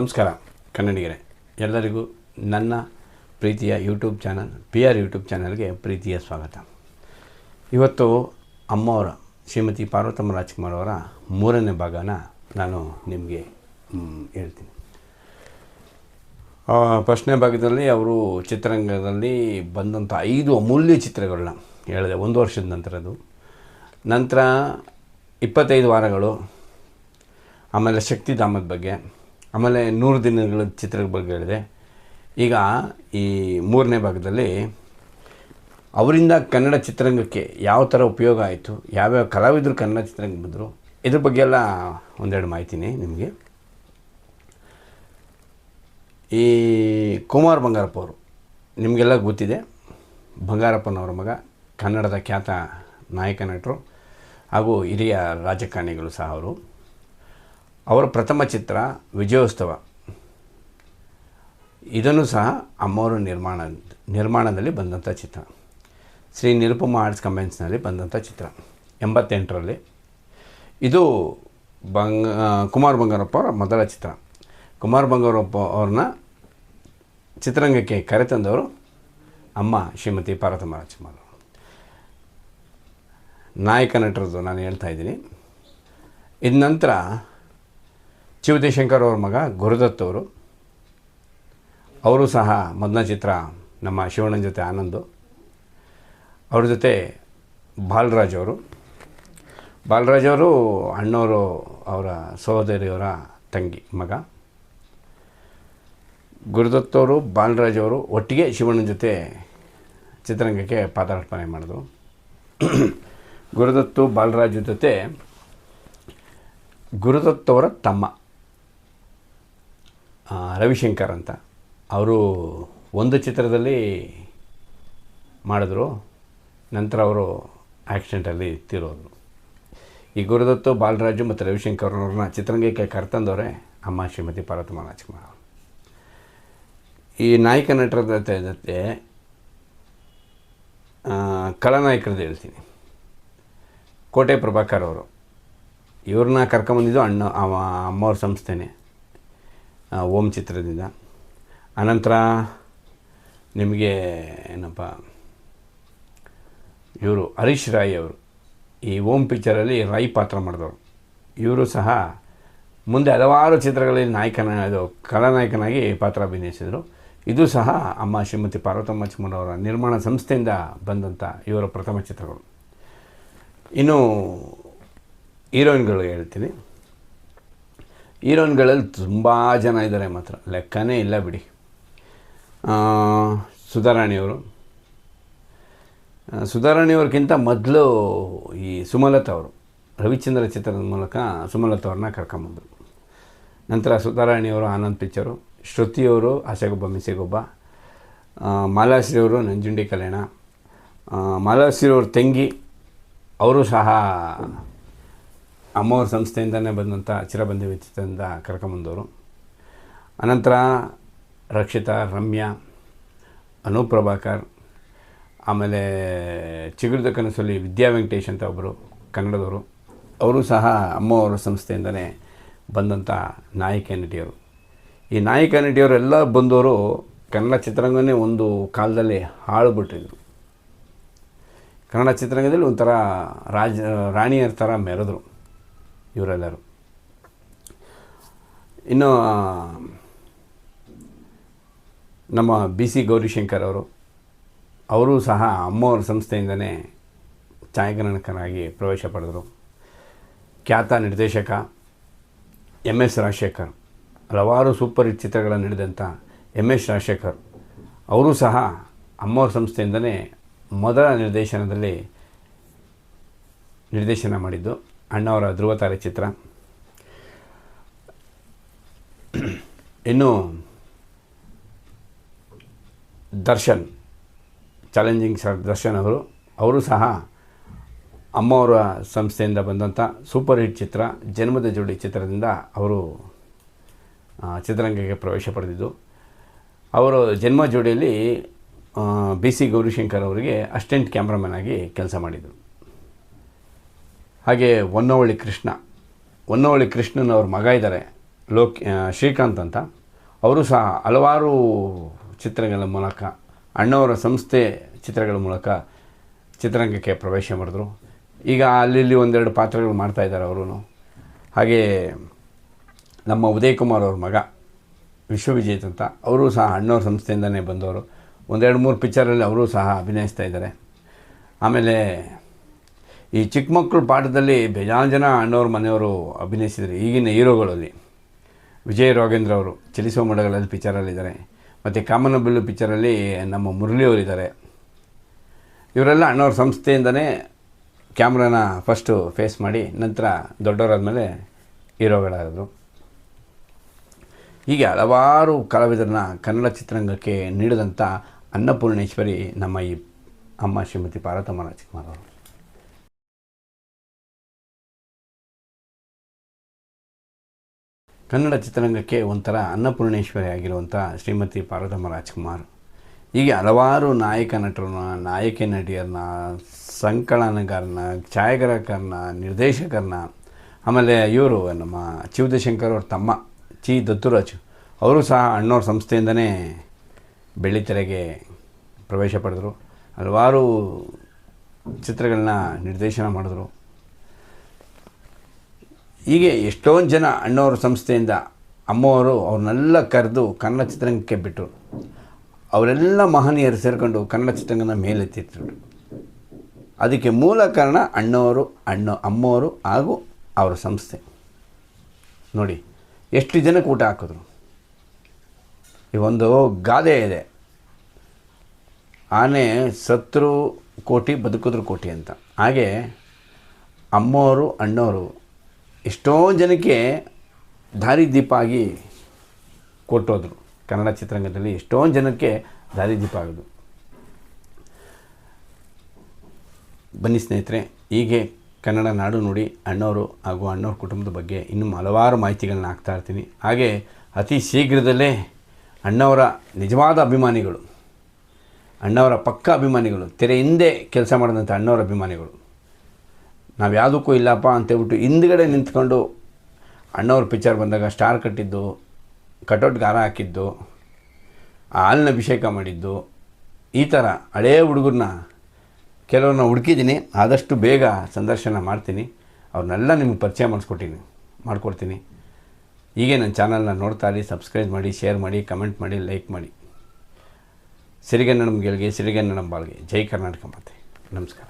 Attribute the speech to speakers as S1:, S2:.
S1: ನಮಸ್ಕಾರ, ಕನ್ನಡಿಗರೇ. ಎಲ್ಲರಿಗೂ ನನ್ನ ಪ್ರೀತಿಯ YouTube channel P R YouTube ಚಾನಲ್ಗೆ ಪ್ರೀತಿಯ ಸ್ವಾಗತ. ಇವತ್ತು ಅಮ್ಮವರ, ಶ್ರೀಮತಿ ಪಾರ್ವತಮ್ಮ ರಾಜ್ಕುಮಾರ್ ಅವರ ಮೂರನೇ ಭಾಗನ ನಾನು ನಿಮಗೆ ಹೇಳ್ತೀನಿ. ಫಸ್ಟ್ನೇ ಭಾಗದಲ್ಲಿ ಅವರು ಚಿತ್ರರಂಗದಲ್ಲಿ ಬಂದಂಥ ಐದು ಅಮೂಲ್ಯ ಚಿತ್ರಗಳನ್ನ ಹೇಳಿದೆ. ಒಂದು ವರ್ಷದ ನಂತರದ್ದು ನಂತರ ಇಪ್ಪತ್ತೈದು ವಾರಗಳು. ಆಮೇಲೆ ಶಕ್ತಿಧಾಮದ ಬಗ್ಗೆ. ಆಮೇಲೆ ನೂರು ದಿನಗಳ ಚಿತ್ರದ ಬಗ್ಗೆ ಹೇಳಿದೆ. ಈಗ ಈ ಮೂರನೇ ಭಾಗದಲ್ಲಿ ಅವರಿಂದ ಕನ್ನಡ ಚಿತ್ರರಂಗಕ್ಕೆ ಯಾವ ಥರ ಉಪಯೋಗ ಆಯಿತು, ಯಾವ್ಯಾವ ಕಲಾವಿದರು ಕನ್ನಡ ಚಿತ್ರರಂಗ ಬಂದರು, ಇದ್ರ ಬಗ್ಗೆ ಎಲ್ಲ ಒಂದೆರಡು ಮಾಹಿತಿನಿ ನಿಮಗೆ. ಈ ಕುಮಾರ್ ಬಂಗಾರಪ್ಪ ಅವರು, ನಿಮಗೆಲ್ಲ ಗೊತ್ತಿದೆ, ಬಂಗಾರಪ್ಪನವರ ಮಗ, ಕನ್ನಡದ ಖ್ಯಾತ ನಾಯಕ ನಟರು, ಹಾಗೂ ಹಿರಿಯ ರಾಜಕಾರಣಿಗಳು ಸಹ ಅವರು. ಅವರ ಪ್ರಥಮ ಚಿತ್ರ ವಿಜಯೋತ್ಸವ. ಇದನ್ನು ಸಹ ಅಮ್ಮವರು ನಿರ್ಮಾಣ, ನಿರ್ಮಾಣದಲ್ಲಿ ಬಂದಂಥ ಚಿತ್ರ. ಶ್ರೀ ನಿರುಪಮ ಆರ್ಟ್ಸ್ ಕಂಬೆನ್ಸ್ನಲ್ಲಿ ಬಂದಂಥ ಚಿತ್ರ, ಎಂಬತ್ತೆಂಟರಲ್ಲಿ. ಇದು ಬಂಗ ಕುಮಾರ್ ಬಂಗಾರಪ್ಪ ಅವರ ಮೊದಲ ಚಿತ್ರ. ಕುಮಾರ್ ಬಂಗಾರಪ್ಪ ಅವ್ರನ್ನ ಚಿತ್ರರಂಗಕ್ಕೆ ಕರೆತಂದವರು ಅಮ್ಮ ಶ್ರೀಮತಿ ಪಾರ್ವತಮ್ಮ ರಾಜಕುಮಾರ್ ನಾಯಕ ನಟರದ್ದು ನಾನು ಹೇಳ್ತಾ ಇದ್ದೀನಿ. ಇದ ನಂತರ ಶಿವದೇಶಂಕರ್ ಅವ್ರ ಮಗ ಗುರುದತ್ ಅವರು. ಅವರು ಸಹ ಮೊದಲ ಚಿತ್ರ ನಮ್ಮ ಶಿವಣ್ಣನ ಜೊತೆ ಆನಂದು. ಅವ್ರ ಜೊತೆ ಬಾಲರಾಜ್ ಅವರು. ಬಾಲರಾಜ್ ಅವರು ಅಣ್ಣವರು ಅವರ ಸಹೋದರಿಯವರ ತಂಗಿ, ಮಗ. ಗುರುದತ್ ಅವರು, ಬಾಲರಾಜ್ ಅವರು ಒಟ್ಟಿಗೆ ಶಿವಣ್ಣನ ಜೊತೆ ಚಿತ್ರರಂಗಕ್ಕೆ ಪಾದಾರ್ಪಣೆ ಮಾಡಿದ್ರು. ಗುರುದತ್ತು, ಬಾಲರಾಜ್ ಜೊತೆ ಗುರುದತ್ತವರ ತಮ್ಮ. ರವಿಶಂಕರ್ ಅಂತ. ಅವರು ಒಂದು ಚಿತ್ರದಲ್ಲಿ ಮಾಡಿದ್ರು ನಂತರ ಅವರು ಆ್ಯಕ್ಸಿಡೆಂಟಲ್ಲಿ ತೀರೋದು. ಈ ಗುರುದತ್ತು ಬಾಲರಾಜು ಮತ್ತು ರವಿಶಂಕರ್ ಅವ್ರನ್ನ ಚಿತ್ರರಂಗಕ್ಕೆ ಕರ್ತಂದವರೇ ಅಮ್ಮ ಶ್ರೀಮತಿ ಪಾರ್ವತಮ್ಮ ರಾಜ್ಕುಮಾರ್. ಈ ನಾಯಕ ನಟರ ಜೊತೆ ಜೊತೆ ಆ, ಖಳನಾಯಕರದ್ದು ಹೇಳ್ತೀನಿ. ಕೋಟೆ ಪ್ರಭಾಕರ್ ಅವರು. ಇವ್ರನ್ನ ಕರ್ಕೊಂಬಂದಿದ್ದು ಅಣ್ಣ ಅಮ್ಮವ್ರ ಸಂಸ್ಥೆನೇ. ಓಂ ಚಿತ್ರದಿಂದ. ಅನಂತರ ನಿಮಗೆ ಏನಪ್ಪ, ಇವರು ಹರೀಶ್ ರಾಯ್ ಅವರು, ಈ ಓಂ ಪಿಕ್ಚರಲ್ಲಿ ರಾಯ್ ಪಾತ್ರ ಮಾಡಿದವರು. ಇವರು ಸಹ ಮುಂದೆ ಹಲವಾರು ಚಿತ್ರಗಳಲ್ಲಿ ನಾಯಕನ, ಇದು ಕಲಾನಾಯಕನಾಗಿ ಪಾತ್ರ ಅಭಿನಯಿಸಿದರು. ಇದು ಸಹ ಅಮ್ಮ ಶ್ರೀಮತಿ ಪಾರ್ವತಮ್ಮ ಚಿಮ್ಮನವರ ನಿರ್ಮಾಣ ಸಂಸ್ಥೆಯಿಂದ ಬಂದಂಥ ಇವರ ಪ್ರಥಮ ಚಿತ್ರಗಳು. ಇನ್ನು ಹೀರೋಯಿನ್ಗಳು ಹೇಳ್ತೀನಿ. ಹೀರೋಯಿನ್ಗಳಲ್ಲಿ ತುಂಬ ಜನ ಇದ್ದಾರೆ ಮಾತ್ರ. ಲೆಕ್ಕನೇ ಇಲ್ಲ ಬಿಡಿ. ಸುಧಾರಾಣಿಯವರು. ಸುಧಾರಾಣಿಯವ್ರಿಗಿಂತ ಮೊದಲು ಈ ಸುಮಲತಾ ಅವರು, ರವಿಚಂದ್ರ ಚಿತ್ರದ ಮೂಲಕ ಸುಮಲತಾ ಅವ್ರನ್ನ ಕರ್ಕೊಂಬಂದರು. ನಂತರ ಸುಧಾರಾಣಿಯವರು, ಆನಂದ್ ಪಿಚ್ಚರು ಶ್ರುತಿಯವರು ಆಸೆಗೊಬ್ಬ, ಮಿಸೆಗೊಬ್ಬ ಮಾಲಾಶ್ರೀಯವರು ನಂಜುಂಡಿ ಕಲ್ಯಾಣ ಮಾಲಾಶ್ರೀಯವ್ರ ತಂಗಿ, ಅವರು ಸಹ ಅಮ್ಮವ್ರ ಸಂಸ್ಥೆಯಿಂದನೇ ಬಂದಂಥ ಚಿರಬಂಧಿ ವ್ಯಕ್ತಿತ್ವದಿಂದ ಕರ್ಕೊಂಬಂದವರು ಅನಂತರ ರಕ್ಷಿತಾ, ರಮ್ಯಾ, ಅನೂಪ್ ಪ್ರಭಾಕರ್, ಆಮೇಲೆ ಚಿಗುರದ ಕನಸಲ್ಲಿ ವಿದ್ಯಾ ವೆಂಕಟೇಶ್ ಅಂತ ಒಬ್ಬರು ಕನ್ನಡದವರು. ಅವರು ಸಹ ಅಮ್ಮವರ ಸಂಸ್ಥೆಯಿಂದನೇ ಬಂದಂಥ ನಾಯಕ ನಟಿಯರು. ಈ ನಾಯಕ ನಟಿಯವರೆಲ್ಲ ಬಂದವರು ಕನ್ನಡ ಚಿತ್ರರಂಗನೇ ಒಂದು ಕಾಲದಲ್ಲಿ ಹಾಳುಬಿಟ್ಟಿದ್ರು ಕನ್ನಡ ಚಿತ್ರರಂಗದಲ್ಲಿ ಒಂಥರ ರಾಜ, ರಾಣಿಯರ ಥರ ಮೆರೆದರು. ಇವರೆಲ್ಲರೂ. ಇನ್ನು ನಮ್ಮ ಬಿ ಸಿ ಗೌರಿಶಂಕರ್ ಅವರು ಅವರು ಸಹ ಅಮ್ಮವ್ರ ಸಂಸ್ಥೆಯಿಂದನೇ ಛಾಯಾಗ್ರಹಣಕನಾಗಿ ಪ್ರವೇಶ ಪಡೆದರು. ಖ್ಯಾತ ನಿರ್ದೇಶಕ ಎಂ ಎಸ್ ರಾಜಶೇಖರ್, ಹಲವಾರು ಸೂಪರ್ ಹಿಟ್ ಚಿತ್ರಗಳನ್ನು ನೀಡಿದಂಥ ಎಂ ಎಸ್ ರಾಜಶೇಖರ್, ಅವರು ಸಹ ಅಮ್ಮವ್ರ ಸಂಸ್ಥೆಯಿಂದನೇ ಮೊದಲ ನಿರ್ದೇಶನದಲ್ಲಿ ನಿರ್ದೇಶನ ಮಾಡಿದ್ದು. ಅಣ್ಣವರ ಧ್ರುವತಾರೆ ಚಿತ್ರ. ಇನ್ನು ದರ್ಶನ್ ಚಾಲೆಂಜಿಂಗ್ ಸರ್ ದರ್ಶನ್ ಅವರು ಅವರು ಸಹ ಅಮ್ಮವರ ಸಂಸ್ಥೆಯಿಂದ ಬಂದಂಥ ಸೂಪರ್ ಹಿಟ್ ಚಿತ್ರ, ಜನ್ಮದ ಜೋಡಿ ಚಿತ್ರದಿಂದ ಅವರು ಚಿತ್ರರಂಗಕ್ಕೆ ಪ್ರವೇಶ ಪಡೆದಿದ್ದು. ಅವರು ಜನ್ಮ ಜೋಡಿಯಲ್ಲಿ ಬಿ ಸಿ ಗೌರಿಶಂಕರ್ ಅವರಿಗೆ ಅಸ್ಟೆಂಟ್ ಕ್ಯಾಮ್ರಾಮನ್ ಆಗಿ ಕೆಲಸ ಮಾಡಿದರು. ಹಾಗೆ ಹೊನ್ನವಳ್ಳಿ ಕೃಷ್ಣ. ಹೊನ್ನವಳ್ಳಿ ಕೃಷ್ಣನ್ ಅವ್ರ ಮಗ ಇದ್ದಾರೆ ಲೋಕ್ ಶ್ರೀಕಾಂತ್ ಅಂತ. ಅವರು ಸಹ ಹಲವಾರು ಚಿತ್ರಗಳ ಮೂಲಕ, ಅಣ್ಣವರ ಸಂಸ್ಥೆ ಚಿತ್ರಗಳ ಮೂಲಕ ಚಿತ್ರರಂಗಕ್ಕೆ ಪ್ರವೇಶ ಮಾಡಿದ್ರು. ಈಗ ಅಲ್ಲಿ ಒಂದೆರಡು ಪಾತ್ರಗಳು ಮಾಡ್ತಾ ಇದ್ದಾರೆ ಅವರು ಹಾಗೆ ನಮ್ಮ ಉದಯ್ ಕುಮಾರ್ ಅವ್ರ ಮಗ, ವಿಶ್ವವಿಜೇತ್ ಅಂತ. ಅವರು ಸಹ ಅಣ್ಣವ್ರ ಸಂಸ್ಥೆಯಿಂದನೇ ಬಂದವರು. ಒಂದೆರಡು ಮೂರು ಪಿಕ್ಚರಲ್ಲಿ ಅವರು ಸಹ ಅಭಿನಯಿಸ್ತಾ ಇದ್ದಾರೆ. ಆಮೇಲೆ ಈ ಚಿಕ್ಕ ಮಕ್ಕಳು ಪಾಠದಲ್ಲಿ ಬೇಜಾನ್ ಜನ ಅಣ್ಣವ್ರ ಮನೆಯವರು ಅಭಿನಯಿಸಿದರು. ಈಗಿನ ಹೀರೋಗಳಲ್ಲಿ ವಿಜಯ್ ರಾಘೇಂದ್ರ ಅವರು ಚಲಿಸುವ ಮಡಗಳಲ್ಲಿ ಪಿಕ್ಚರಲ್ಲಿದ್ದಾರೆ ಮತ್ತು ಕಾಮನಬಿಲ್ಲು ಪಿಕ್ಚರಲ್ಲಿ ನಮ್ಮ ಮುರಳಿಯವರಿದ್ದಾರೆ ಇವರೆಲ್ಲ ಅಣ್ಣವ್ರ ಸಂಸ್ಥೆಯಿಂದನೇ ಕ್ಯಾಮ್ರಾನ ಫಸ್ಟು ಫೇಸ್ ಮಾಡಿ, ನಂತರ ದೊಡ್ಡವರಾದಮೇಲೆ ಹೀರೋಗಳಾದರು. ಹೀಗೆ ಹಲವಾರು ಕಲಾವಿದರನ್ನ ಕನ್ನಡ ಚಿತ್ರರಂಗಕ್ಕೆ ನೀಡಿದಂಥ ಅನ್ನಪೂರ್ಣೇಶ್ವರಿ ನಮ್ಮ ಈ ಅಮ್ಮ ಶ್ರೀಮತಿ ಪಾರ್ವತಮ್ಮ ರಾಜ್ಕುಮಾರ್ ಕನ್ನಡ ಚಿತ್ರರಂಗಕ್ಕೆ ಒಂಥರ ಅನ್ನಪೂರ್ಣೇಶ್ವರಿ ಆಗಿರುವಂಥ ಶ್ರೀಮತಿ ಪಾರ್ವತಮ್ಮ ರಾಜ್ಕುಮಾರ್. ಹೀಗೆ ಹಲವಾರು ನಾಯಕ ನಟರನ್ನ, ನಾಯಕಿ ನಟಿಯರನ್ನ ಸಂಕಲನಗಾರನ ಛಾಯಾಗ್ರಾಹಕರನ್ನ, ನಿರ್ದೇಶಕರನ್ನ, ಆಮೇಲೆ ಇವರು ನಮ್ಮ ಚಿವದಶಂಕರ್ ಅವ್ರ ತಮ್ಮ, ಚಿ ದತ್ತುರಾಜ್, ಅವರು ಸಹ ಅಣ್ಣವ್ರ ಸಂಸ್ಥೆಯಿಂದನೇ ಬೆಳ್ಳಿತೆರೆಗೆ ಪ್ರವೇಶ ಪಡೆದರು. ಹಲವಾರು ಚಿತ್ರಗಳನ್ನ ನಿರ್ದೇಶನ ಮಾಡಿದ್ರು. ಹೀಗೆ ಎಷ್ಟೊಂದು ಜನ ಅಣ್ಣವ್ರ ಸಂಸ್ಥೆಯಿಂದ ಅಮ್ಮವರು ಅವ್ರನ್ನೆಲ್ಲ ಕರೆದು ಕನ್ನಡ ಚಿತ್ರರಂಗಕ್ಕೆ ಬಿಟ್ಟರು ಅವರೆಲ್ಲ ಮಹನೀಯರು ಸೇರಿಕೊಂಡು ಕನ್ನಡ ಚಿತ್ರರಂಗನ ಮೇಲೆತ್ತಿತ್ತು ಅದಕ್ಕೆ ಮೂಲ ಕಾರಣ ಅಣ್ಣವರು ಅಣ್ಣ ಅಮ್ಮವರು ಹಾಗೂ ಅವರ ಸಂಸ್ಥೆ. ನೋಡಿ, ಎಷ್ಟು ಜನಕ್ಕೆ ಊಟ ಹಾಕಿದ್ರು? ಈ ಒಂದು ಗಾದೆ ಇದೆ. ಆನೆ ಸತ್ರು ಕೋಟಿ, ಬದುಕಿದ್ರು ಕೋಟಿ ಅಂತ. ಹಾಗೆ ಅಮ್ಮವರು ಅಣ್ಣವರು ಎಷ್ಟೊಂದು ಜನಕ್ಕೆ ದಾರಿದೀಪ ಆಗಿ ಕೊಟ್ಟೋದ್ರು. ಕನ್ನಡ ಚಿತ್ರರಂಗದಲ್ಲಿ ಎಷ್ಟೋ ಜನಕ್ಕೆ ದಾರಿದೀಪ ಆಗೋದು. ಬನ್ನಿ ಸ್ನೇಹಿತರೆ, ಹೀಗೆ ಕನ್ನಡ ನಾಡು ನೋಡಿ ಅಣ್ಣವರು ಹಾಗೂ ಅಣ್ಣವ್ರ ಕುಟುಂಬದ ಬಗ್ಗೆ ಇನ್ನೂ ಹಲವಾರು ಮಾಹಿತಿಗಳನ್ನ ಹಾಕ್ತಾ ಇರ್ತೀನಿ. ಹಾಗೆ ಅತಿ ಶೀಘ್ರದಲ್ಲೇ ಅಣ್ಣವರ ನಿಜವಾದ ಅಭಿಮಾನಿಗಳು, ಅಣ್ಣವರ ಪಕ್ಕ ಅಭಿಮಾನಿಗಳು, ತೆರೆ ಹಿಂದೆ ಕೆಲಸ ಮಾಡಿದಂಥ ಅಣ್ಣವರ ಅಭಿಮಾನಿಗಳು ನಾವು ಯಾವುದಕ್ಕೂ ಇಲ್ಲಪ್ಪ ಅಂತೇಳ್ಬಿಟ್ಟು ಹಿಂದ್ಗಡೆ ನಿಂತ್ಕೊಂಡು ಅಣ್ಣವ್ರ ಪಿಕ್ಚರ್ ಬಂದಾಗ ಸ್ಟಾರ್ ಕಟ್ಟಿದ್ದು, ಕಟೌಟ್ ಗಾರ ಹಾಕಿದ್ದು, ಆ ಹಾಲಿನ ಅಭಿಷೇಕ ಮಾಡಿದ್ದು, ಈ ಥರ ಹಳೇ ಹುಡುಗರನ್ನ ಕೆಲವ್ರನ್ನ ಹುಡುಕಿದ್ದೀನಿ, ಆದಷ್ಟು ಬೇಗ ಸಂದರ್ಶನ ಮಾಡ್ತೀನಿ, ಅವ್ರನ್ನೆಲ್ಲ ನಿಮ್ಗೆ ಪರಿಚಯ ಮಾಡಿಸ್ಕೊಟ್ಟಿನಿ, ಮಾಡ್ಕೊಡ್ತೀನಿ. ಹೀಗೆ ನನ್ನ ಚಾನಲ್ನ ನೋಡ್ತಾ ಇರಿ, ಸಬ್ಸ್ಕ್ರೈಬ್ ಮಾಡಿ, ಶೇರ್ ಮಾಡಿ, ಕಮೆಂಟ್ ಮಾಡಿ, ಲೈಕ್ ಮಾಡಿ. ಸಿರಿಗನ್ನಡಂ ಗೆಲ್ಗೆ ಸಿರಿಗನ್ನಡಂ ಬಾಳ್ಗೆ, ಜೈ ಕರ್ನಾಟಕ ಮಾತೆ. ನಮಸ್ಕಾರ.